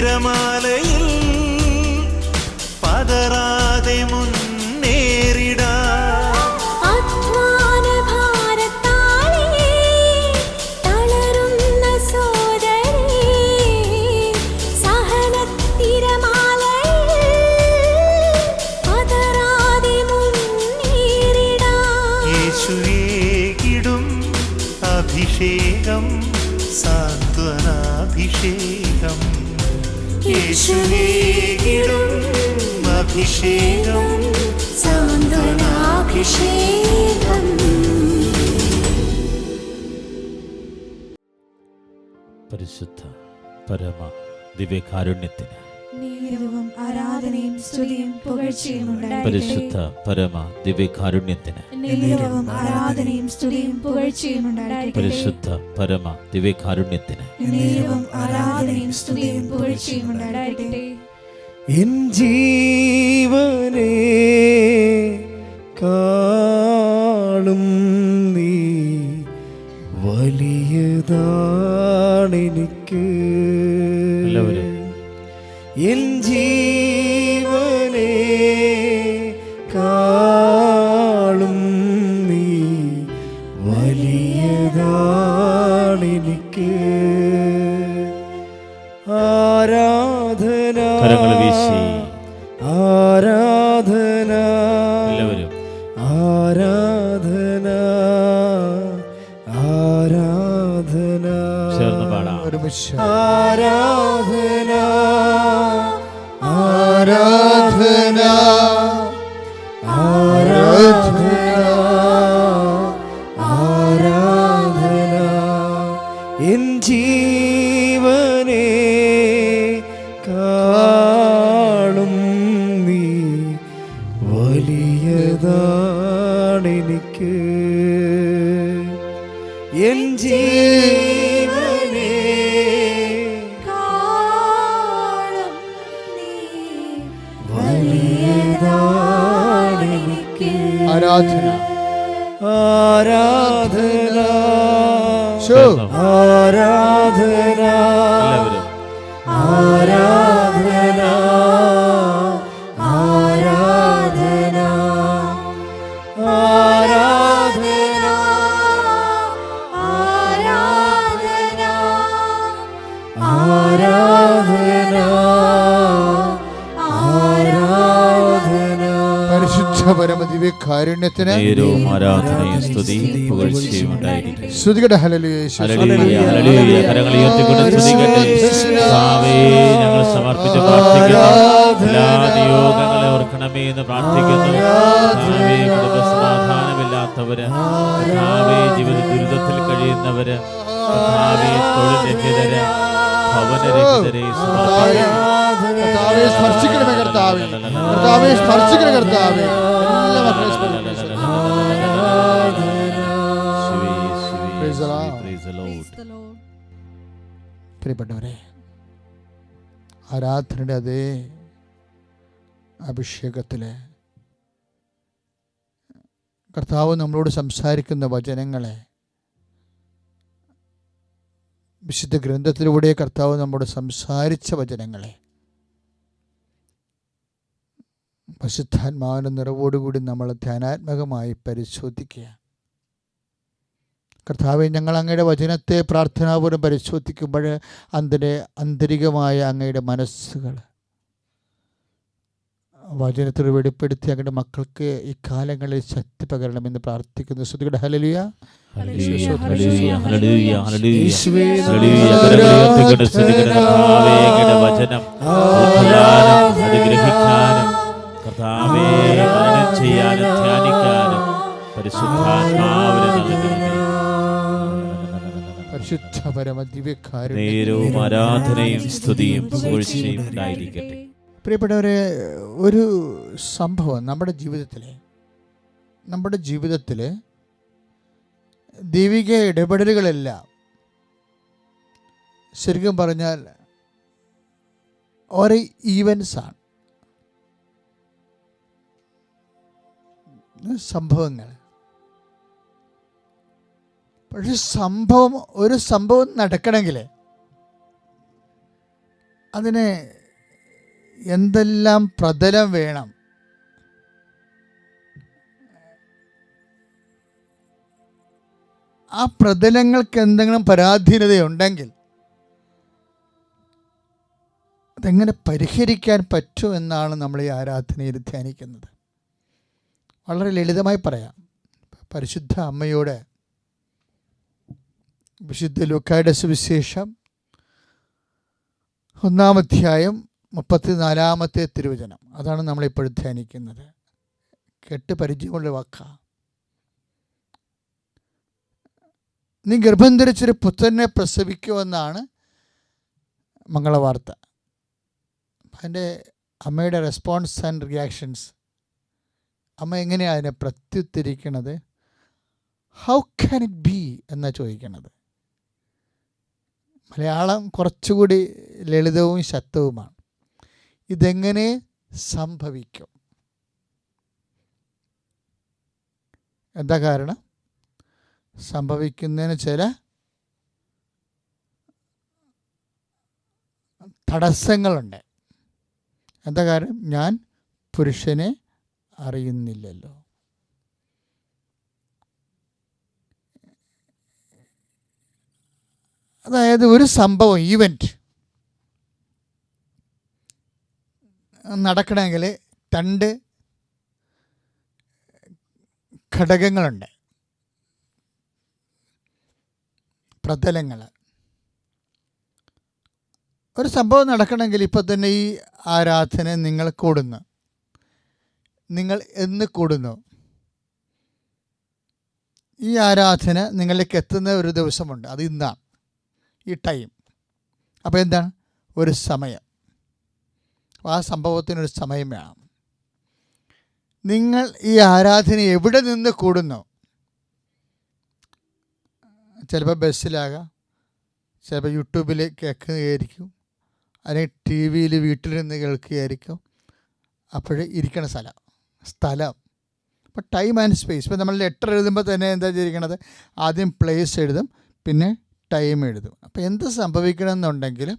സഹനത്തിരമാലയിൽ യേശുവേകിടും അഭിഷേകം സാന്ത്വനാഭിഷേകം. പരിശുദ്ധ പരമ ദിവ്യകാരുണ്യത്തിന് സ്തുതിയും പുകഴ്ചയും പരിശുദ്ധ പരമ ദിവ്യകാരുണ്യത്തിന്. നേരവും ആരാധനയും സ്തുതിയും പുകഴ്ചയും പരിശുദ്ധ പരമ ദിവ്യകാരുണ്യത്തിന്. നേരവും ആരാധനയും സ്തുതിയും പുകഴ്ചയും ഉണ്ടായിരിക്കട്ടെ എൻ ജീവനെ എൻ ജീവനെ ആരാധന സ്തുതിക്കട്ടെ കർത്താവേ, ഞങ്ങൾ സമർപ്പിച്ച് എല്ലാ നിയോഗങ്ങളെ ഓർക്കണമേ എന്ന് പ്രാർത്ഥിക്കുന്നു. കുടുംബസമാധാനമില്ലാത്തവര്. ജീവിത ദുരിതത്തിൽ കഴിയുന്നവര്. തൊഴിൽ രഹിതര് ഭവനരഹിതരെ സ്പർശിക്കണമേ കർത്താവേ. കർത്താവേ സ്പർശിക്കണ കർത്താവേ. പ്രിയപ്പെട്ടവരെ ആരാധനയുടെ അതേ അഭിഷേകത്തിൽ കർത്താവ് നമ്മളോട് സംസാരിക്കുന്ന വചനങ്ങളെ വിശുദ്ധ ഗ്രന്ഥത്തിലൂടെ കർത്താവ് നമ്മോട് സംസാരിച്ച വചനങ്ങളെ പരിശുദ്ധാത്മാവിന്റെ നിറവോടുകൂടി നമ്മൾ ധ്യാനാത്മകമായി പരിശോധിക്കുക കർത്താവ് ഞങ്ങൾ അങ്ങയുടെ വചനത്തെ പ്രാർത്ഥനാപൂർവം പരിശോധിക്കുമ്പോൾ അതിന്റെ ആന്തരികമായ അങ്ങയുടെ മനസ്സുകൾ വചനത്തിൽ വെളിപ്പെടുത്തി അങ്ങയുടെ മക്കൾക്ക് ഈ കാലങ്ങളിൽ ശക്തി പകരണമെന്ന് പ്രാർത്ഥിക്കുന്നു ശ്രുതിയുടെ ഹലലിയ വചനം അത് ഗ്രഹിക്കാനും കർത്താവേ മനനം ചെയ്യാനും ധ്യാനിക്കാനും പരിശുദ്ധാത്മാവിനെ നൽകണമേ. പരിശുദ്ധ പരമ നേരവും ആരാധനയും സ്തുതിയും പുകഴ്ചയും ഉണ്ടായിരിക്കട്ടെ. പ്രിയപ്പെട്ടവരെ ഒരു സംഭവം നമ്മുടെ ജീവിതത്തിലെ നമ്മുടെ ജീവിതത്തിലെ ദൈവിക ഇടപെടലുകളെല്ലാം ശരിക്കും പറഞ്ഞാൽ ഓരോ ഈവൻസ് സംഭവങ്ങൾ പക്ഷെ സംഭവം ഒരു സംഭവം നടക്കണമെങ്കിൽ അതിന് എന്തെല്ലാം പ്രതലം വേണം? ആ പ്രതലങ്ങൾക്ക് എന്തെങ്കിലും പരാധീനതയുണ്ടെങ്കിൽ അതെങ്ങനെ പരിഹരിക്കാൻ പറ്റുമെന്നാണ് നമ്മൾ ഈ ആരാധനയിൽ ധ്യാനിക്കുന്നത്. വളരെ ലളിതമായി പറയാം. പരിശുദ്ധ അമ്മയോട് വിശുദ്ധ ലുക്കായുടെ സുവിശേഷം ഒന്നാമധ്യായം മുപ്പത്തിനാലാമത്തെ തിരുവചനം. അതാണ് നമ്മളിപ്പോൾ ധ്യാനിക്കുന്നത്. കെട്ട് പരിചയമുള്ള വാക്ക. നീ ഗർഭം ധരിച്ചൊരു പുത്രനെ പ്രസവിക്കുമെന്നാണ് മംഗളവാർത്ത. അതിന്റെ അമ്മയുടെ റെസ്പോൺസ് ആൻഡ് റിയാക്ഷൻസ് അമ്മ എങ്ങനെയാണ് അതിനെ പ്രത്യുത്തരിക്കണത്? ഹൗ ക്യാൻ ഇറ്റ് ബി എന്നാണ് ചോദിക്കണത്. മലയാളം കുറച്ചുകൂടി ലളിതവും ശക്തവുമാണ്. ഇതെങ്ങനെ സംഭവിക്കും? എന്താ കാരണം? സംഭവിക്കുന്നതിന് ചില തടസ്സങ്ങളുണ്ട്. എന്താ കാരണം? ഞാൻ പുരുഷനെ അറിയുന്നില്ലല്ലോ. അതായത് ഒരു സംഭവം ഈവന്റ് നടക്കണമെങ്കിൽ രണ്ട് ഘടകങ്ങളുണ്ട്. പ്രതലങ്ങൾ ഒരു സംഭവം നടക്കണമെങ്കിൽ ഇപ്പോൾ തന്നെ ഈ ആരാധന നിങ്ങൾ കൂടുന്നു. നിങ്ങൾ എന്ന് കൂടുന്നു? ഈ ആരാധന നിങ്ങളിലേക്ക് എത്തുന്ന ഒരു ദിവസമുണ്ട്. അത് ഇന്നാണ്. ഈ ടൈം. അപ്പോൾ എന്താണ്? ഒരു സമയം. ആ സംഭവത്തിനൊരു സമയം വേണം. നിങ്ങൾ ഈ ആരാധന എവിടെ നിന്ന് കൂടുന്നു? ചിലപ്പോൾ ബസ്സിലാകാം. ചിലപ്പോൾ യൂട്യൂബിൽ കേൾക്കുകയായിരിക്കും. അല്ലെങ്കിൽ ടി വിയിൽ വീട്ടിൽ നിന്ന് കേൾക്കുകയായിരിക്കും. അപ്പോഴേ ഇരിക്കണ സ്ഥലം. സ്ഥലം. അപ്പോൾ ടൈം ആൻഡ് സ്പേസ് ഇപ്പോൾ നമ്മൾ ലെറ്റർ എഴുതുമ്പോൾ തന്നെ എന്താ ചെയ്തിരിക്കണത്? ആദ്യം പ്ലേസ് എഴുതും പിന്നെ ടൈം എഴുതും. അപ്പോൾ എന്ത് സംഭവിക്കണമെന്നുണ്ടെങ്കിൽ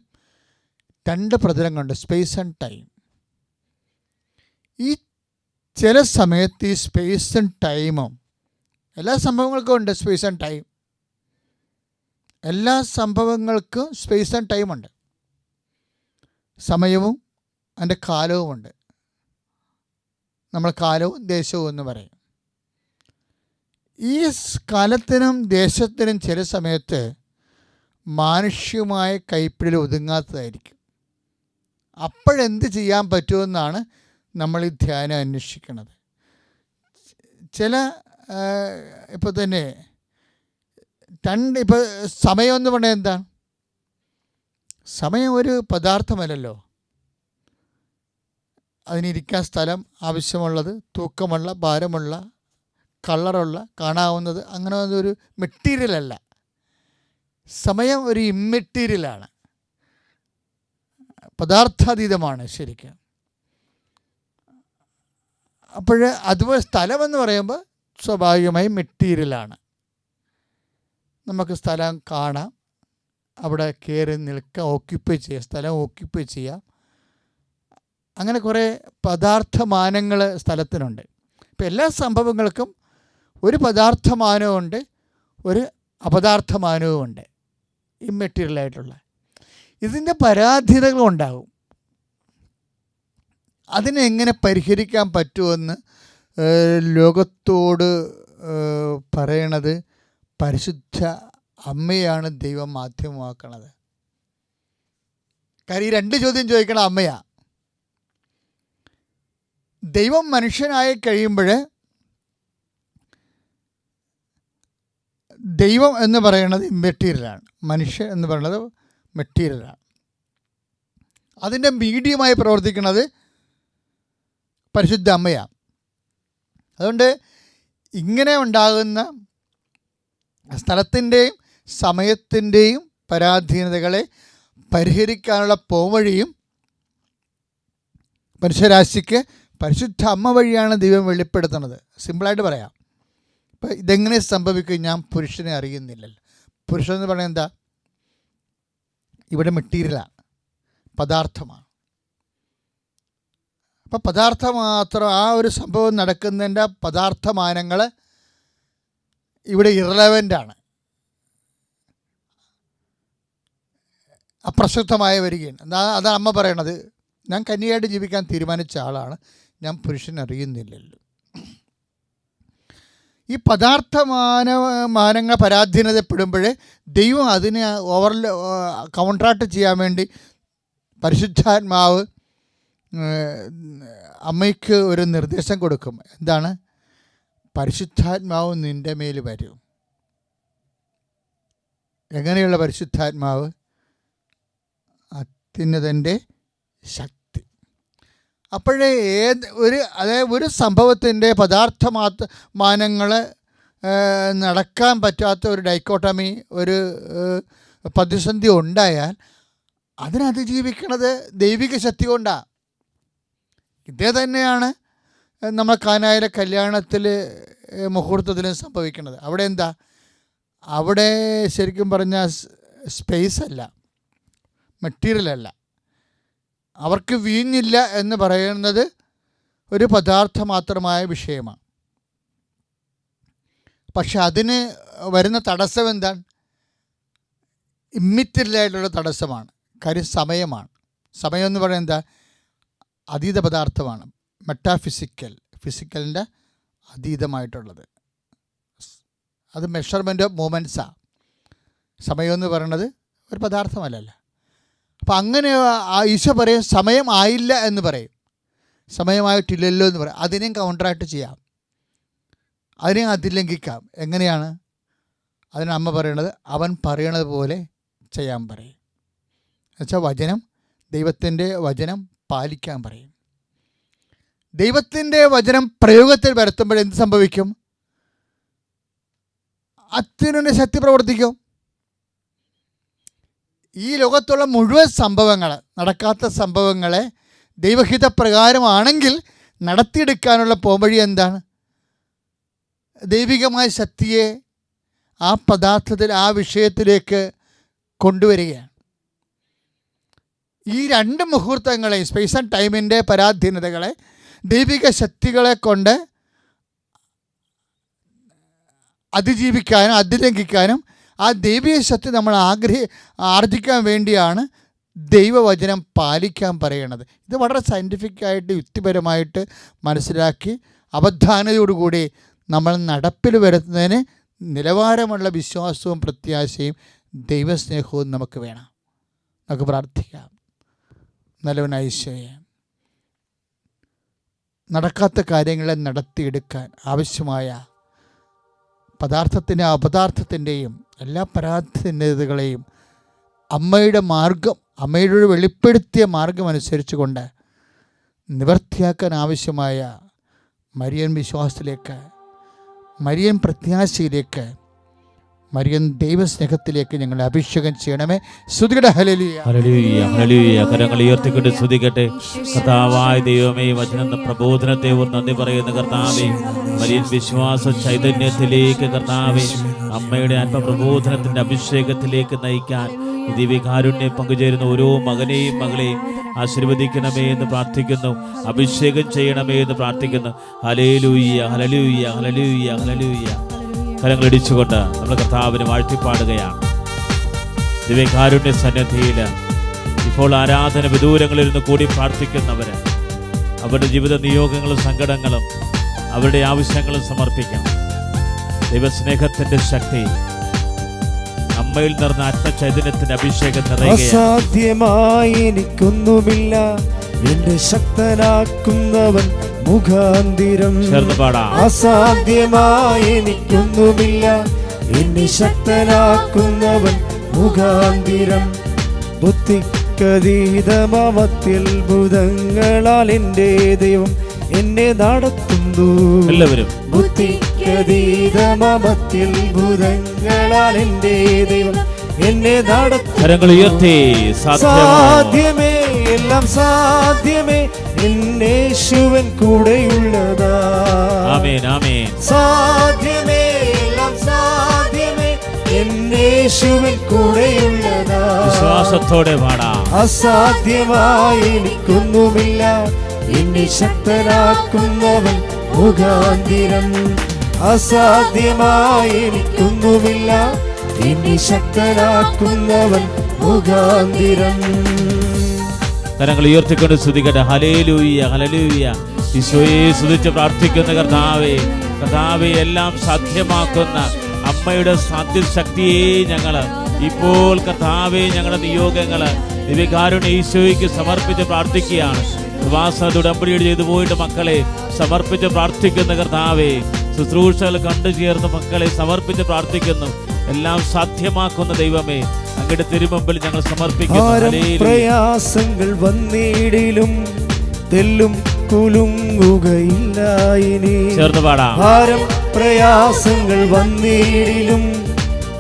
രണ്ട് പ്രതലം കൊണ്ട് സ്പേസ് ആൻഡ് ടൈം ഈ ചില സമയത്ത് ഈ സ്പേസ് ആൻഡ് ടൈമും എല്ലാ സംഭവങ്ങൾക്കും ഉണ്ട് സ്പേസ് ആൻഡ് ടൈം എല്ലാ സംഭവങ്ങൾക്കും സ്പേസ് ആൻഡ് ടൈമുണ്ട് സമയവും അതിന്റെ കാലവുമുണ്ട് നമ്മൾ കാലവും ദേശവും എന്ന് പറയും. ഈ കാലത്തിനും ദേശത്തിനും ചില സമയത്ത് മാനുഷ്യമായ കൈപ്പിടിൽ ഒതുങ്ങാത്തതായിരിക്കും. അപ്പോഴെന്ത് ചെയ്യാൻ പറ്റുമെന്നാണ് നമ്മൾ ഈ ധ്യാനം അന്വേഷിക്കുന്നത്. ചില ഇപ്പോൾ തന്നെ രണ്ട് ഇപ്പോൾ സമയം എന്ന് പറഞ്ഞാൽ എന്താണ്? സമയം ഒരു പദാർത്ഥമല്ലല്ലോ. അതിനിരിക്കാൻ സ്ഥലം ആവശ്യമുള്ളത് തൂക്കമുള്ള ഭാരമുള്ള കളറുള്ള കാണാവുന്നത് അങ്ങനെ ഒരു മെറ്റീരിയലല്ല സമയം ഒരു ഇമ്മെറ്റീരിയലാണ് പദാർത്ഥാതീതമാണ് ശരിക്കും. അപ്പോൾ അതുപോലെ സ്ഥലമെന്ന് പറയുമ്പോൾ സ്വാഭാവികമായി മെറ്റീരിയലാണ് നമുക്ക് സ്ഥലം കാണാം. അവിടെ കയറി നിൽക്കാം ഓക്യുപ്പൈ ചെയ്യാം സ്ഥലം ഓക്യുപ്പൈ ചെയ്യാം. അങ്ങനെ കുറേ പദാർത്ഥമാനങ്ങൾ സ്ഥലത്തിനുണ്ട്. ഇപ്പം എല്ലാ സംഭവങ്ങൾക്കും ഒരു പദാർത്ഥമാനവുമുണ്ട് ഒരു അപദാർത്ഥമാനവും ഉണ്ട് ഇമ്മെറ്റീരിയലായിട്ടുള്ള ഇതിന്റെ പരാധീനതകളും ഉണ്ടാകും. അതിനെ എങ്ങനെ പരിഹരിക്കാൻ പറ്റുമെന്ന് ലോകത്തോട് പറയണത് പരിശുദ്ധ അമ്മയാണ് ദൈവം മാധ്യമമാക്കണത്. കാര്യം ഈ രണ്ട് ചോദ്യം ചോദിക്കണം അമ്മയാ. ദൈവം മനുഷ്യനായി കഴിയുമ്പോൾ ദൈവം എന്ന് പറയുന്നത് മെറ്റീരിയലാണ്. മനുഷ്യൻ എന്ന് പറയുന്നത് മെറ്റീരിയലാണ്. അതിന്റെ മീഡിയമായി പ്രവർത്തിക്കുന്നത് പരിശുദ്ധ അമ്മയാണ്. അതുകൊണ്ട് ഇങ്ങനെ ഉണ്ടാകുന്ന സ്ഥലത്തിന്റെയും സമയത്തിന്റെയും പരാധീനതകളെ പരിഹരിക്കാനുള്ള പോവഴിയും മനുഷ്യരാശിക്ക് പരിശുദ്ധ അമ്മ വഴിയാണ് ദൈവം വെളിപ്പെടുത്തുന്നത്. സിമ്പിളായിട്ട് പറയാം. ഇപ്പം ഇതെങ്ങനെ സംഭവിക്കും ഞാൻ പുരുഷനെ അറിയുന്നില്ലല്ലോ. പുരുഷൻ എന്ന് പറയുന്നത് എന്താ? ഇവിടെ മെറ്റീരിയലാണ് പദാർത്ഥമാണ്. അപ്പം പദാർത്ഥം മാത്രം ആ ഒരു സംഭവം നടക്കുന്നതിന്റെ പദാർത്ഥമാനങ്ങൾ ഇവിടെ ഇറലവന്റാണ് അപ്രസക്തമായി വരികയാണ്. അതാണ് അമ്മ പറയണത്. ഞാൻ കന്യയായിട്ട് ജീവിക്കാൻ തീരുമാനിച്ച ആളാണ്. ഞാൻ പുരുഷൻ അറിയുന്നില്ലല്ലോ ഈ പദാർത്ഥമാന മാനങ്ങൾ പരാധീനതപ്പെടുമ്പോൾ ദൈവം അതിനെ ഓവർ കൗണ്ട്രാക്ട് ചെയ്യാൻ വേണ്ടി പരിശുദ്ധാത്മാവ് അമ്മയ്ക്ക് ഒരു നിർദ്ദേശം കൊടുക്കും. എന്താണ്? പരിശുദ്ധാത്മാവ് നിന്റെ മേൽ വരും. എങ്ങനെയുള്ള പരിശുദ്ധാത്മാവ്? അത്യുന്നതന്റെ ശക്തി അപ്പോഴേ ഏത് ഒരു അതായത് ഒരു സംഭവത്തിന്റെ പദാർത്ഥ മാനങ്ങൾ നടക്കാൻ പറ്റാത്ത ഒരു ഡൈക്കോട്ടമി ഒരു പ്രതിസന്ധി ഉണ്ടായാൽ അതിനതിജീവിക്കണത് ദൈവിക ശക്തി കൊണ്ടാണ് ഇതേ തന്നെയാണ് നമ്മൾ കാനായിലെ കല്യാണത്തിൽ മുഹൂർത്തത്തിലും സംഭവിക്കുന്നത് അവിടെ എന്താ? അവിടെ ശരിക്കും പറഞ്ഞാൽ സ്പേസ് അല്ല മെറ്റീരിയൽ അല്ല അവർക്ക് വീഞ്ഞില്ല എന്ന് പറയുന്നത് ഒരു പദാർത്ഥ മാത്രമായ വിഷയമാണ്. പക്ഷെ അതിന് വരുന്ന തടസ്സം എന്താണ്? ഇമ്മിറ്റില്ലായിട്ടുള്ള തടസ്സമാണ്. കാര്യം സമയമാണ്. സമയം എന്ന് പറയുന്നത് എന്താ? അതീത പദാർത്ഥമാണ്. മെറ്റാഫിസിക്കൽ. ഫിസിക്കലിന്റെ അതീതമായിട്ടുള്ളത്. അത് മെഷർമെന്റ് ഓഫ് മൂമെന്റ്സാണ് സമയം എന്ന് പറയുന്നത് ഒരു പദാർത്ഥമല്ലല്ലോ. അപ്പം അങ്ങനെ ഈശോ പറയും സമയം ആയില്ല എന്ന് പറയും. സമയമായിട്ടില്ലല്ലോ എന്ന് പറയും. അതിനെയും കൗണ്ടറായിട്ട് ചെയ്യാം. അതിനെയും അതിലംഘിക്കാം. എങ്ങനെയാണ്? അതിന് അമ്മ പറയണത് അവൻ പറയണത് പോലെ ചെയ്യാൻ പറയും. എന്നുവെച്ചാൽ വചനം ദൈവത്തിന്റെ വചനം പാലിക്കാൻ പറയും. ദൈവത്തിന്റെ വചനം പ്രയോഗത്തിൽ വരുത്തുമ്പോൾ എന്ത് സംഭവിക്കും? അത്യുനന്റെ ശക്തി പ്രവർത്തിക്കും. ഈ ലോകത്തുള്ള മുഴുവൻ സംഭവങ്ങൾ നടക്കാത്ത സംഭവങ്ങളെ ദൈവഹിത പ്രകാരമാണെങ്കിൽ നടത്തിയെടുക്കാനുള്ള പോംവഴി എന്താണ്? ദൈവികമായ ശക്തിയെ ആ പദാർത്ഥത്തിൽ ആ വിഷയത്തിലേക്ക് കൊണ്ടുവരികയാണ്. ഈ രണ്ട് മുഹൂർത്തങ്ങളെ സ്പേസ് ആൻഡ് ടൈമിന്റെ പരാധീനതകളെ ദൈവിക ശക്തികളെ കൊണ്ട് അതിജീവിക്കാനും അതിലംഘിക്കാനും ആ ദൈവീയ ശക്തി നമ്മൾ ആഗ്രഹി ആർജിക്കാൻ വേണ്ടിയാണ് ദൈവവചനം പാലിക്കാൻ പറയണത് ഇത് വളരെ സയന്റിഫിക്കായിട്ട് യുക്തിപരമായിട്ട് മനസ്സിലാക്കി അവധാനതയോടുകൂടി നമ്മൾ നടപ്പിൽ വരുത്തുന്നതിന് നിലവാരമുള്ള വിശ്വാസവും പ്രത്യാശയും ദൈവസ്നേഹവും നമുക്ക് വേണം. നമുക്ക് പ്രാർത്ഥിക്കാം. നല്ലവനായ ഈശോയെ നടക്കാത്ത കാര്യങ്ങളെ നടത്തിയെടുക്കാൻ ആവശ്യമായ പദാർത്ഥത്തിന്റെ അപദാർത്ഥത്തിന്റെയും എല്ലാ പരാധീനതകളെയും അമ്മയുടെ മാർഗം അമ്മയുടെ വെളിപ്പെടുത്തിയ മാർഗം അനുസരിച്ച് കൊണ്ട് നിവർത്തിയാക്കാൻ ആവശ്യമായ മരിയൻ വിശ്വാസത്തിലേക്ക് മരിയൻ പ്രത്യാശയിലേക്ക് മരിയൻ ദൈവസ്നേഹത്തിലേക്ക് ഞങ്ങൾ അഭിഷേകം ചെയ്യണമേ. ഹല്ലേലൂയ. കരങ്ങൾ ഉയർത്തിക്കൊണ്ട് സ്തുതിക്കട്ടെ. കർത്താവായ ദൈവമേ വചന പ്രബോധനത്തെ നന്ദി പറയുന്ന കർത്താവേ. മരിയൻ വിശ്വാസ ചൈതന്യത്തിലേക്ക് കർത്താവേ അമ്മയുടെ ആത്മപ്രബോധനത്തിന്റെ അഭിഷേകത്തിലേക്ക് നയിക്കാൻ ദിവ്യകാരുണ്യം പങ്കുചേരുന്ന ഓരോ മകനെയും മകളെയും ആശീർവദിക്കണമേ എന്ന് പ്രാർത്ഥിക്കുന്നു. അഭിഷേകം ചെയ്യണമേ എന്ന് പ്രാർത്ഥിക്കുന്നു. ഹലലൂയ്യ ഹലലൂയ്യ ഹലലൂയ്യ ഹലലൂയ്യ കരങ്ങൾ ഇടിച്ചുകൊണ്ട് നമ്മൾ കർത്താവിന് വാഴ്ത്തിപ്പാടുകയാണ്. ദിവ്യകാരുണ്യ സന്നദ്ധിയിൽ ഇപ്പോൾ ആരാധന വിദൂരങ്ങളിൽ നിന്ന് കൂടി പ്രാർത്ഥിക്കുന്നവര് അവരുടെ ജീവിത നിയോഗങ്ങളും സങ്കടങ്ങളും അവരുടെ ആവശ്യങ്ങളും സമർപ്പിക്കാം. ദൈവസ്നേഹത്തിന്റെ ശക്തി അമ്മയിൽ നിറഞ്ഞ ആത്മചൈതന്യത്തിന്റെ അഭിഷേകം നിറയുകയാണ്. എനിക്കൊന്നുമില്ല എന്റെ ശക്തനാക്കുന്നവൻ മുഖാന്തിരം ചേർന്ന് പാടാം. അസാധ്യമായി എനിക്കൊന്നുമില്ല. എന്നെ ശക്തനാക്കുന്നവൻ മുഖാന്തിരം. ബുദ്ധിക്കതീതമത്യത്ഭുതങ്ങളാൽ എന്റെ ദൈവം എന്നെ നടത്തുന്നു. എല്ലാവരും. ബുദ്ധിക്കതീതമത്യത്ഭുതങ്ങളാൽ എന്റെ ദൈവം എന്നെ കരങ്ങൾ ഉയർത്തി സാധ്യമേ എല്ലാം സാധ്യമേ. എന്നേശുവൻ കൂടെയുള്ളതാ. ആമേൻ ആമേൻ. സാധ്യമേ എല്ലാം സാധ്യമേ എന്നേശുവൻ കൂടെയുള്ളതാ. വിശ്വാസത്തോടെ പാടാം അസാധ്യമായി എനിക്കൊന്നുമില്ല. എന്നെ ശക്തനാക്കുന്നവൻ മുഖാന്തിരം. അസാധ്യമായി എനിക്കൊന്നുമില്ല. എന്നെ ശക്തനാക്കുന്നവൻ മുഖാന്തിരം. കരങ്ങൾ ഉയർത്തിക്കൊണ്ട് സ്തുതിക്കട്ടെ. ഹലേലൂയ്യ ഹലലൂയ്യ ഈശോയെ സ്തുതിച്ച് പ്രാർത്ഥിക്കുന്ന കർത്താവേ കർത്താവെ എല്ലാം സാധ്യമാക്കുന്ന അമ്മയുടെ സാധ്യശക്തിയെ ഞങ്ങൾ ഇപ്പോൾ കർത്താവെ ഞങ്ങളുടെ നിയോഗങ്ങൾ ദിവ്യകാരുണ്യ ഈശോയ്ക്ക് സമർപ്പിച്ച് പ്രാർത്ഥിക്കുകയാണ്. പ്രവാസ ഉടമ്പടിയോട് ചെയ്തു പോയിട്ട് മക്കളെ സമർപ്പിച്ച് പ്രാർത്ഥിക്കുന്ന കർത്താവെ ശുശ്രൂഷകൾ കണ്ടു ചേർന്ന് മക്കളെ സമർപ്പിച്ച് പ്രാർത്ഥിക്കുന്നു. എല്ലാം സാധ്യമാക്കുന്ന ദൈവമേ അങ്ങയുടെ തിരുമുമ്പിൽ ഞങ്ങൾ ഹല്ലേലൂയ. പ്രയാസങ്ങൾ വന്നിടിലും തെല്ലും കുലുങ്ങുകയില്ല ഇനി ചേർന്ന് പാടാം. ഭാരം പ്രയാസങ്ങൾ വന്നിടിലും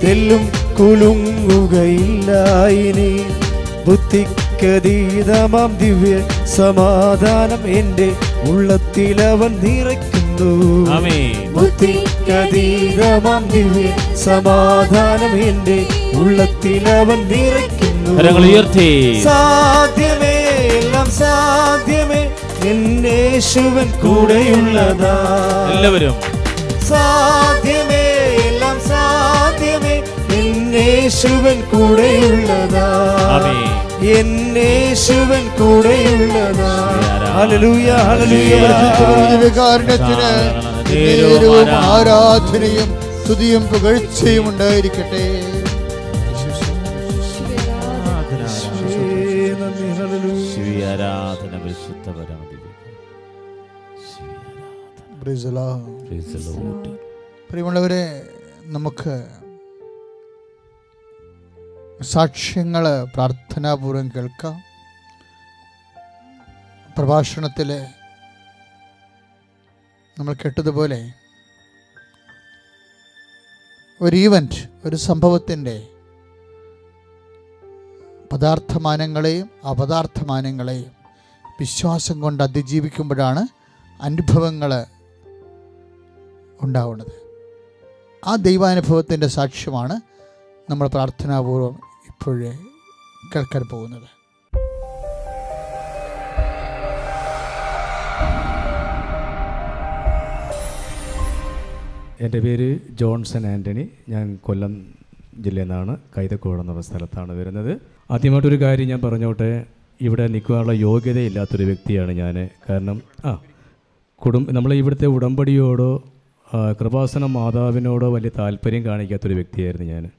തെല്ലും കുലുങ്ങുകയില്ല ഇനി ബുദ്ധിക്കതീതമാം ദിവ്യ സമാധാനം എന്റെ ഉള്ളത്തിലവൻ നിറയ്ക്കുന്നു ആമേൻ. ബുദ്ധിക്കതീതമം ദിവ്യ സമാധാനം എന്റെ ഉള്ളത്തിലവൻ നിറയ്ക്കുന്നു. കരങ്ങൾ ഉയർത്തി സാധ്യമേ എല്ലാം സാധ്യമേ എന്നേശുവൻ കൂടെയുള്ളതാ. എല്ലാവരും. സാധ്യമേ എല്ലാം സാധ്യമേ എന്നേശുവൻ കൂടെയുള്ളതാ. ആമേൻ. എന്നേശുവൻ കൂടെയുള്ളതാ. ഹല്ലേലൂയ ഹല്ലേലൂയ. ദിവ്യകാരുണ്യത്തിന് നേരവും ആരാധനയും സ്തുതിയും പുകഴ്ചയും ഉണ്ടായിരിക്കട്ടെ. നമുക്ക് ആരാധന പ്രിയമുള്ളവരെ ശിവി സാക്ഷ്യങ്ങൾ പ്രാർത്ഥനാപൂർവം കേൾക്കാം. പ്രഭാഷണത്തിൽ നമ്മൾ കേട്ടതുപോലെ ഒരു ഈവന്റ് ഒരു സംഭവത്തിന്റെ പദാർത്ഥമാനങ്ങളെയും അപദാർത്ഥമാനങ്ങളെയും വിശ്വാസം കൊണ്ട് അതിജീവിക്കുമ്പോഴാണ് അനുഭവങ്ങൾ ഉണ്ടാവുന്നത്. ആ ദൈവാനുഭവത്തിന്റെ സാക്ഷ്യമാണ് നമ്മൾ പ്രാർത്ഥനാപൂർവം ഇപ്പോഴേ കേൾക്കാൻ പോകുന്നത്. എന്റെ പേര് ജോൺസൺ ആന്റണി. ഞാൻ കൊല്ലം ജില്ലയിൽ നിന്നാണ് കൈതക്കോട് എന്നുള്ള സ്ഥലത്താണ് വരുന്നത്. ആദ്യമായിട്ടൊരു കാര്യം ഞാൻ പറഞ്ഞോട്ടെ. ഇവിടെ നിൽക്കാനുള്ള യോഗ്യതയില്ലാത്തൊരു വ്യക്തിയാണ് ഞാൻ. കാരണം ആ കുടുംബ നമ്മൾ ഇവിടുത്തെ ഉടമ്പടിയോടോ കൃപാസന മാതാവിനോടോ വലിയ താല്പര്യം കാണിക്കാത്തൊരു വ്യക്തിയായിരുന്നു ഞാൻ.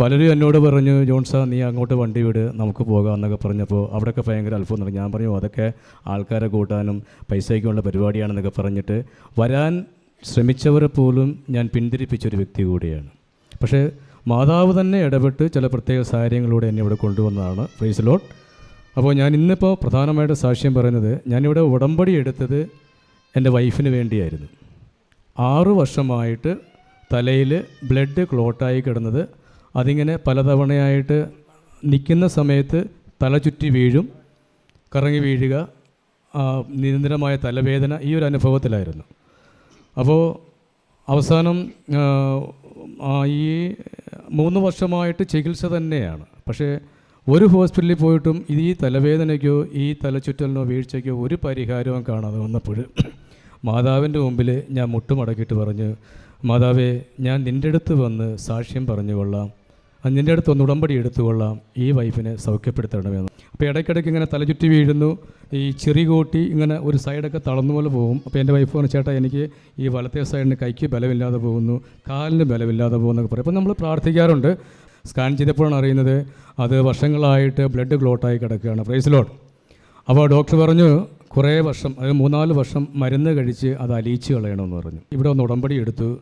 പലരും എന്നോട് പറഞ്ഞു ജോൺസാ നീ അങ്ങോട്ട് വണ്ടി വിട് നമുക്ക് പോകാം എന്നൊക്കെ പറഞ്ഞപ്പോൾ അവിടെയൊക്കെ ഭയങ്കര അത്ഭുതം നടക്കും ഞാൻ പറഞ്ഞു അതൊക്കെ ആൾക്കാരെ കൂട്ടാനും പൈസയ്ക്കുള്ള പരിപാടിയാണെന്നൊക്കെ പറഞ്ഞിട്ട് വരാൻ ശ്രമിച്ചവരെ പോലും ഞാൻ പിന്തിരിപ്പിച്ചൊരു വ്യക്തി കൂടിയാണ്. പക്ഷേ മാതാവ് തന്നെ ഇടപെട്ട് ചില പ്രത്യേക സാഹചര്യങ്ങളിലൂടെ എന്നെ ഇവിടെ കൊണ്ടുവന്നതാണ് പ്രൈസ് ലോട്ട് അപ്പോൾ ഞാൻ ഇന്നിപ്പോൾ പ്രധാനമായിട്ട് സാക്ഷ്യം പറയുന്നത് ഞാനിവിടെ ഉടമ്പടി എടുത്തത് എന്റെ വൈഫിന് വേണ്ടിയായിരുന്നു. ആറു വർഷമായിട്ട് തലയിൽ ബ്ലഡ് ക്ലോട്ടായി കിടന്നത് അതിങ്ങനെ പലതവണയായിട്ട് നിൽക്കുന്ന സമയത്ത് തല ചുറ്റി വീഴും കറങ്ങി വീഴുക നിരന്തരമായ തലവേദന ഈ ഒരു അനുഭവത്തിലായിരുന്നു. അപ്പോൾ അവസാനം ഈ മൂന്ന് വർഷമായിട്ട് ചികിത്സ തന്നെയാണ്. പക്ഷേ ഒരു ഹോസ്പിറ്റലിൽ പോയിട്ടും ഈ തലവേദനയ്ക്കോ ഈ തലചുറ്റലിനോ വീഴ്ചയ്ക്കോ ഒരു പരിഹാരവും കാണാതെ വന്നപ്പോൾ മാതാവിന്റെ മുമ്പിൽ ഞാൻ മുട്ടുമടക്കിയിട്ട് പറഞ്ഞു മാതാവേ ഞാൻ നിന്റെ അടുത്ത് വന്ന് സാക്ഷ്യം പറഞ്ഞുകൊള്ളാം നിന്റെ അടുത്ത് ഒന്ന് ഉടമ്പടി എടുത്തുകൊള്ളാം ഈ വൈഫിനെ സൗഖ്യപ്പെടുത്തണമെന്ന്. അപ്പോൾ ഇടയ്ക്കിടയ്ക്ക് ഇങ്ങനെ തലചുറ്റി വീഴുന്നു. ഈ ചെറി കൂട്ടി ഇങ്ങനെ ഒരു സൈഡൊക്കെ തളർന്നു പോലെ പോകും. അപ്പോൾ എന്റെ വൈഫ് പറഞ്ഞു ചേട്ടാ എനിക്ക് ഈ വലത്തെ സൈഡിന് കൈക്ക് ബലമില്ലാതെ പോകുന്നു. കാലിന് ബലമില്ലാതെ പോകുന്നൊക്കെ പറയും. അപ്പോൾ നമ്മൾ പ്രാർത്ഥിക്കാറുണ്ട്. സ്കാൻ ചെയ്തപ്പോഴാണ് അറിയുന്നത് അത് വർഷങ്ങളായിട്ട് ബ്ലഡ് ക്ലോട്ടായി കിടക്കുകയാണ്. Price load. അപ്പോൾ ഡോക്ടർ പറഞ്ഞു കുറേ വർഷം അത് മൂന്നാൽ വർഷം മരുന്ന് കഴിച്ച് അത് അലിയിച്ച് കളയണമെന്ന് പറഞ്ഞു. ഇവിടെ ഒന്ന് ഉടമ്പടി എടുത്തു.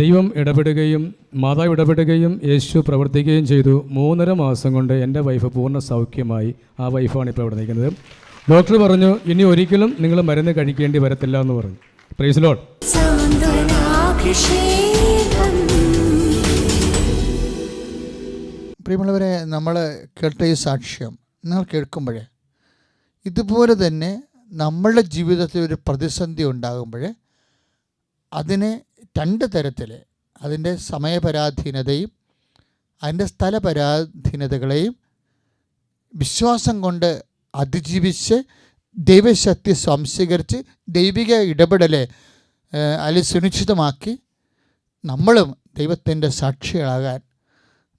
ദൈവം ഇടപെടുകയും മാതാവ് ഇടപെടുകയും യേശു പ്രവർത്തിക്കുകയും ചെയ്തു. മൂന്നര മാസം കൊണ്ട് എന്റെ വൈഫ് പൂർണ സൗഖ്യമായി ആ വൈഫാണ് ഇപ്പോൾ ഇവിടെ നിൽക്കുന്നത്. ഡോക്ടർ പറഞ്ഞു ഇനി ഒരിക്കലും നിങ്ങൾ മരുന്ന് കഴിക്കേണ്ടി വരത്തില്ല എന്ന് പറഞ്ഞു. പ്രൈസ് ലോഡ് പ്രിയമുള്ളവരെ നമ്മൾ കേട്ട ഈ സാക്ഷ്യം നിങ്ങൾ കേൾക്കുമ്പോഴേ ഇതുപോലെ തന്നെ നമ്മളുടെ ജീവിതത്തിൽ ഒരു പ്രതിസന്ധി ഉണ്ടാകുമ്പോൾ അതിനെ രണ്ട് തരത്തിൽ അതിന്റെ സമയപരാധീനതയും അതിന്റെ സ്ഥലപരാധീനതകളെയും വിശ്വാസം കൊണ്ട് അതിജീവിച്ച് ദൈവശക്തി സ്വാംശീകരിച്ച് ദൈവിക ഇടപെടൽ അതിൽ സുനിശ്ചിതമാക്കി നമ്മളും ദൈവത്തിന്റെ സാക്ഷികളാകാൻ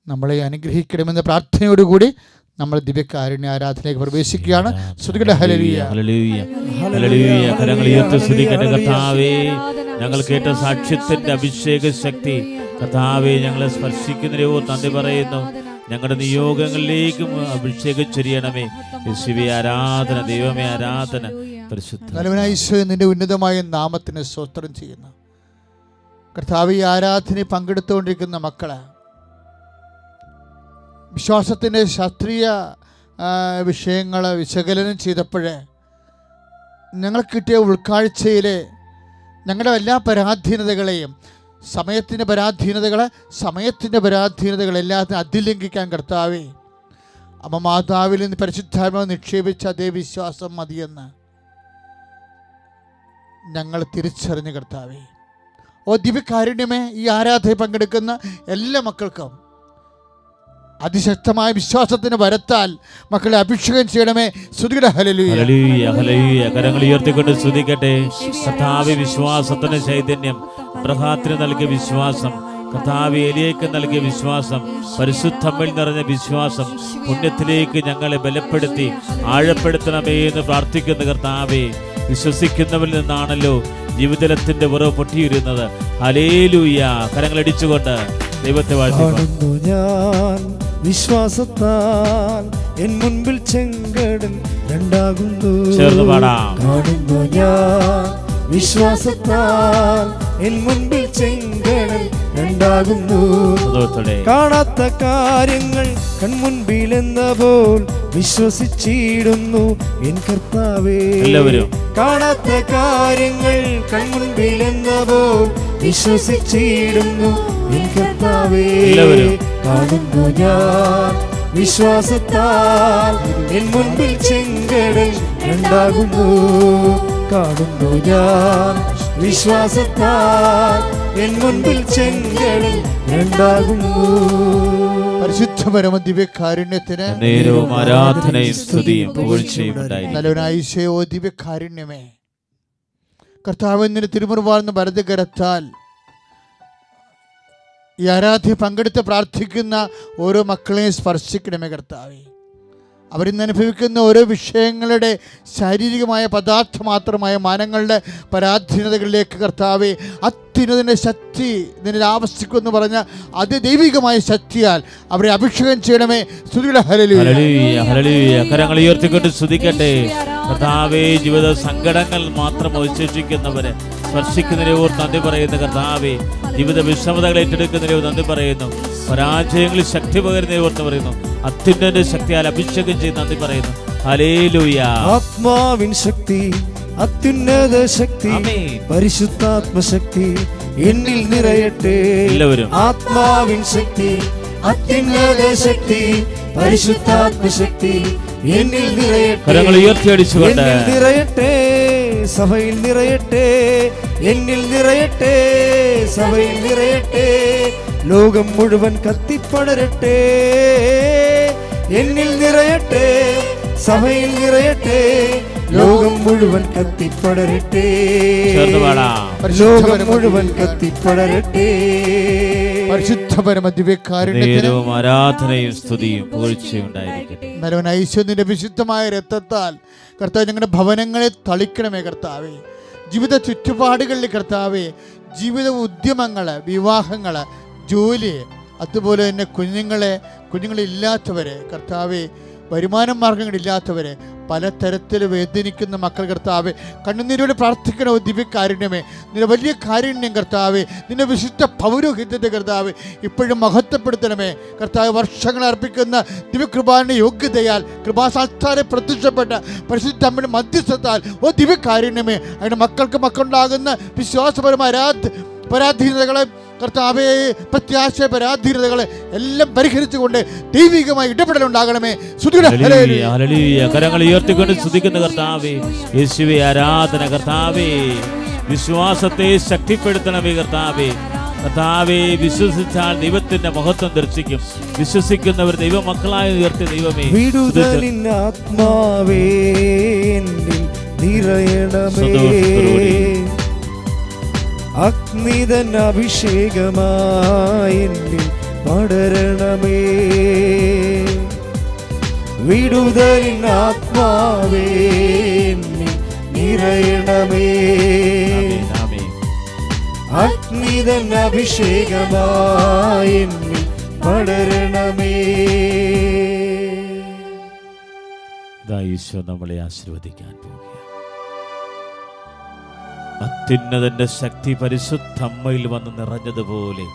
നമ്മളെ അനുഗ്രഹിക്കണമെന്ന പ്രാർത്ഥനയോടുകൂടി നമ്മൾ ദിവ്യകാരുണ്യ ആരാധനയിലേക്ക് പ്രവേശിക്കുകയാണ്. കർത്താവേ ഞങ്ങൾ കേട്ട സാക്ഷ്യത്തിന്റെ അഭിഷേക ശക്തി. കർത്താവെ ഞങ്ങളെ സ്പർശിക്കുന്നതിനോ നന്ദി പറയുന്നു. ഞങ്ങളുടെ നിയോഗങ്ങളിലേക്കും അഭിഷേകം ചൊരിയണമേ. യേശുവേ ആരാധന ദൈവമേ ആരാധന. പരിശുദ്ധ നിന്റെ ഉന്നതമായ നാമത്തിന് സ്തോത്രം ചെയ്യുന്നു. കർത്താവ് ഈ ആരാധനയിൽ പങ്കെടുത്തുകൊണ്ടിരിക്കുന്ന മക്കളെ വിശ്വാസത്തിന്റെ ശാസ്ത്രീയ വിഷയങ്ങൾ വിശകലനം ചെയ്തപ്പോഴേ ഞങ്ങൾക്ക് കിട്ടിയ ഉൾക്കാഴ്ചയിൽ ഞങ്ങളുടെ എല്ലാ പരാധീനതകളെയും സമയത്തിന്റെ പരാധീനതകളെ സമയത്തിന്റെ പരാധീനതകൾ എല്ലാത്തിനും അതിലംഘിക്കാൻ കർത്താവേ അമ്മ മാതാവിൽ നിന്ന് പരിശുദ്ധാത്മാവ് നിക്ഷേപിച്ച അതേ വിശ്വാസം മതിയെന്ന് ഞങ്ങൾ തിരിച്ചറിഞ്ഞ് കർത്താവേ. ഓ ദിവ്യകാരുണ്യമേ ഈ ആരാധന പങ്കെടുക്കുന്ന എല്ലാ മക്കൾക്കും അതിശക്തമായ വിശ്വാസത്തിന് വരത്താൽ മക്കളെ അഭിഷേകം ചെയ്യണമേ. കരങ്ങൾ ഉയർത്തിക്കൊണ്ട് സ്തുതിക്കട്ടെ. കർത്താവ് വിശ്വാസത്തിന് ചൈതന്യം. അബ്രഹാത്തിന് നൽകിയ വിശ്വാസം. കർത്താവ് എലിയേക്ക് നൽകിയ വിശ്വാസം. പരിശുദ്ധമ്മിൽ നിറഞ്ഞ വിശ്വാസം പുണ്യത്തിലേക്ക് ഞങ്ങളെ ബലപ്പെടുത്തി ആഴപ്പെടുത്തണമേ എന്ന് പ്രാർത്ഥിക്കുന്ന കർത്താവെ. വിശ്വസിക്കുന്നവരിൽ നിന്നാണല്ലോ ജീവിതത്തിന്റെ ഉറവ് പൊട്ടിയിരുന്നത്. ഹലേലൂയ കരങ്ങളടിച്ചുകൊണ്ട് ദൈവത്തെ വാഴ്ത്തി ഞാൻ വിശ്വാസത്താൽ എൻ മുൻപിൽ ചെങ്കടൽ രണ്ടാകുന്നു. കാണുന്നു ഞാൻ വിശ്വാസത്താൽ എൻ മുൻപിൽ ചെങ്കടൽ രണ്ടാകുന്നു. കാണാത്ത കാര്യങ്ങൾ കൺമുൻപിലെന്ന പോൽ വിശ്വസിച്ചിടുന്നു എൻ കർത്താവേ. എല്ലാവരും. കാണാത്ത കാര്യങ്ങൾ കൺമുൻപിലെന്ന പോൽ വിശ്വസിച്ചിടുന്നു എൻ കർത്താവേ. കാണുന്നു ഞാൻ. വിശ്വാസത്താൽ എൻ മുൻപിൽ ചെങ്കടൽ രണ്ടാകുന്നു. കാണുന്നു ഞാൻ. വിശ്വാസത്താൽ എൻ മുൻപിൽ ചെങ്കടൽ രണ്ടാകുന്നു. പരിശുദ്ധ പരമ ദിവ്യകാരുണ്യത്തിന് നേരവും ആരാധനയും സ്തുതിയും പുകഴ്ചയും ഉണ്ടായിരിക്കും. നല്ലവനായ ഈശോയോ ദിവ്യകാരുണ്യമേ. കർത്താവിന് തിരുമുറുവാർന്ന് ഭരത് ഈ ആരാധ്യ പങ്കെടുത്ത് പ്രാർത്ഥിക്കുന്ന ഓരോ മക്കളെയും സ്പർശിക്കണമേ കർത്താവേ. അവരിന്ന് അനുഭവിക്കുന്ന ഓരോ വിഷയങ്ങളുടെ ശാരീരികമായ പദാർത്ഥ മാത്രമായ മാനങ്ങളുടെ പരാധീനതകളിലേക്ക് കർത്താവെ അത്യുന്നതിന്റെ ശക്തി നിന്നെ ആവശ്യിക്കുമെന്ന് പറഞ്ഞ അതിദൈവികമായ ശക്തിയാൽ അവരെ അഭിഷേകം ചെയ്യണമേ. സ്തുതിയുടെ ഹല്ലേലൂയ. ഹല്ലേലൂയ ഹല്ലേലൂയ. കരങ്ങൾ ഉയർത്തിക്കൊണ്ട് സ്തുതിക്കട്ടെ. കർത്താവേ ജീവിത സങ്കടങ്ങൾ മാത്രം അവശേഷിക്കുന്നവരെ സ്പർശിക്കുന്നതിനെ ഓർത്ത് നന്ദി പറയുന്ന കർത്താവേ. ജീവിത വിഷമതകൾ ഏറ്റെടുക്കുന്നതിനെ നന്ദി പറയുന്നു. പരാജയങ്ങളിൽ ശക്തി പകരുന്നതിനെ ഓർത്ത് പറയുന്നു. അത്യുന്നത ശക്തിയാൽ അഭിഷേകം ചെയ്ത് നന്ദി പറയുന്നു. ഹല്ലേലൂയ. ആത്മാവിൻ ശക്തി അത്യുന്നത ശക്തി. പരിശുദ്ധാത്മശക്തി എന്നിൽ നിറയട്ടെ. എല്ലാവരും. ആത്മാവിൻ ശക്തി അത്യുന്നത ശക്തി പരിശുദ്ധാത്മശക്തി എന്നിൽ നിറയട്ടെ. നിറയട്ടെ സഭയിൽ നിറയട്ടെ. എന്നിൽ നിറയട്ടെ സഭയിൽ നിറയട്ടെ. ലോകം മുഴുവൻ കത്തിപ്പടരട്ടെ. എന്നിൽ നിറയട്ടെ സഭയിൽ നിറയട്ടെ. ലോകം മുഴുവൻ കത്തിപ്പടരട്ടെ. ലോകം മുഴുവൻ കത്തിപ്പടരട്ടെ. ആരാധനയും സ്തുതിയും നല്ലവൻ ഐശ്വര്യന്റെ വിശുദ്ധമായ രക്തത്താൽ കർത്താവ് ഞങ്ങളുടെ ഭവനങ്ങളെ തളിക്കണമേ കർത്താവേ. ജീവിത ചുറ്റുപാടുകളിൽ കർത്താവേ ജീവിത ഉദ്യമങ്ങൾ വിവാഹങ്ങൾ ജോലി അതുപോലെ തന്നെ കുഞ്ഞുങ്ങളെ കുഞ്ഞുങ്ങളില്ലാത്തവരെ കർത്താവെ വരുമാന മാർഗങ്ങളില്ലാത്തവരെ പലതരത്തിൽ വേദനിക്കുന്ന മക്കൾ കർത്താവെ കണ്ണുനീരോട് പ്രാർത്ഥിക്കണോ ദിവ്യകാരുണ്യമേ നിന്റെ വലിയ കാരുണ്യം കർത്താവെ നിന്റെ വിശുദ്ധ പൗരോഹിത്യത്തെ കർത്താവ് ഇപ്പോഴും മഹത്വപ്പെടുത്തണമേ. കർത്താവ് വർഷങ്ങൾ അർപ്പിക്കുന്ന ദിവ്യകൃപാന്റെ യോഗ്യതയാൽ കൃപാസാസ്ഥാനെ പ്രത്യക്ഷപ്പെട്ട പരിശുദ്ധ അമ്മയുടെ മധ്യസ്ഥത്താൽ ഓ ദിവ്യകാരുണ്യമേ. അതിന്റെ മക്കൾക്ക് മക്കളുണ്ടാകുന്ന വിശ്വാസപരമായ പരാധീനതകളെ കർത്താവേ പ്രത്യാശ പരാധീനതകളെ എല്ലാം പരിഹരിച്ചുകൊണ്ട് ദൈവികമായി ഇടപെടൽ ഉണ്ടാകണമേ. സ്തുതിയുടെ ഹല്ലേലൂയ, ഹല്ലേലൂയ. കരങ്ങൾ ഉയർത്തിക്കൊണ്ട് സ്തുതിക്കുന്ന കർത്താവേ യേശുവെ ആരാധന കർത്താവേ. വിശ്വാസത്തെ ശക്തിപ്പെടുത്തണമേ കർത്താവേ. കർത്താവെ വിശ്വസിച്ചാൽ ദൈവത്തിന്റെ മഹത്വം ദർശിക്കും. വിശ്വസിക്കുന്നവർ ദൈവമക്കളായി ഉയർത്തിയ ദൈവമേ. ആത്മാവേ എന്നിൽ നിറയണമേ. അഗ്നിതൻ അഭിഷേകമായി പടരണമേ. വിടുതലിൻ ആത്മാവേ നിറയണമേ. അഗ്നിതൻ അഭിഷേകമായി പടരണമേ. ഈശോ നമ്മളെ ആശീർവദിക്കാൻ പോവുകയാണ് അത്യുന്നതന്റെ ശക്തി പരിശുദ്ധ അമ്മയിൽ വന്ന് നിറഞ്ഞതുപോലെ.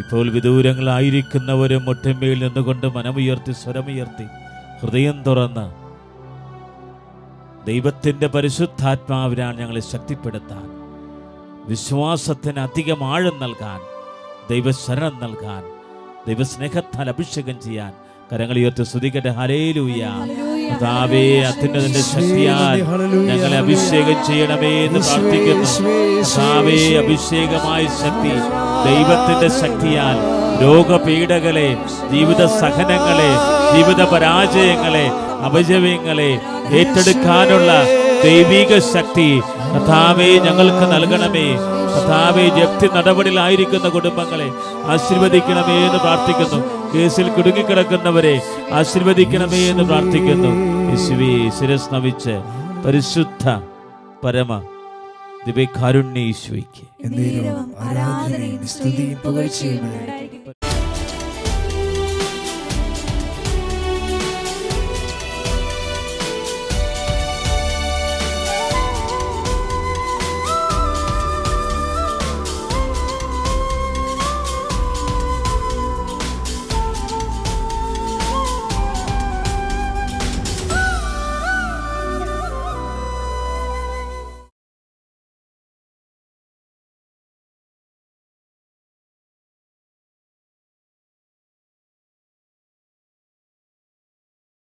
ഇപ്പോൾ വിദൂരങ്ങളായിരിക്കുന്നവരും മുട്ടമ്മയിൽ നിന്നുകൊണ്ട് മനമുയർത്തി സ്വരമുയർത്തി ഹൃദയം തുറന്ന് ദൈവത്തിന്റെ പരിശുദ്ധാത്മാവിനാണ് ഞങ്ങളെ ശക്തിപ്പെടുത്താൻ വിശ്വാസത്തിന് അധികം ആഴം നൽകാൻ ദൈവശരണം നൽകാൻ ദൈവസ്നേഹത്താൽ അഭിഷേകം ചെയ്യാൻ കരങ്ങൾ ഉയർത്തി സ്തുതിക്കട്ടെ ഹരേലൂയ കർത്താവേ അത്യുന്നതിന്റെ ശക്തിയാൽ ഞങ്ങളെ അഭിഷേകം ചെയ്യണമേ എന്ന് പ്രാർത്ഥിക്കുന്നു. കർത്താവേ അഭിഷേകമായ ശക്തി ദൈവത്തിന്റെ ശക്തിയാൽ രോഗപീഠകളെ ജീവിത സഹനങ്ങളെ ജീവിത പരാജയങ്ങളെ അപജയങ്ങളെ ഏറ്റെടുക്കാനുള്ള ദൈവിക ശക്തി കഥാവേ ഞങ്ങൾക്ക് നൽകണമേ. കഥാവേ ജപ്തി നടപടിയിലായിരിക്കുന്ന കുടുംബങ്ങളെ ആശീർവദിക്കണമേ എന്ന് പ്രാർത്ഥിക്കുന്നു. കേസിൽ കുടുങ്ങിക്കിടക്കുന്നവരെ ആശീർവദിക്കണമേ എന്ന് പ്രാർത്ഥിക്കുന്നു യേശുവേ ശിരസ് നവിച്ച് പരിശുദ്ധ പരമ ദിവ്യകാരുണ്യ എന്നേരവും ആരാധനയും സ്തുതിയും പുകഴ്ചയും.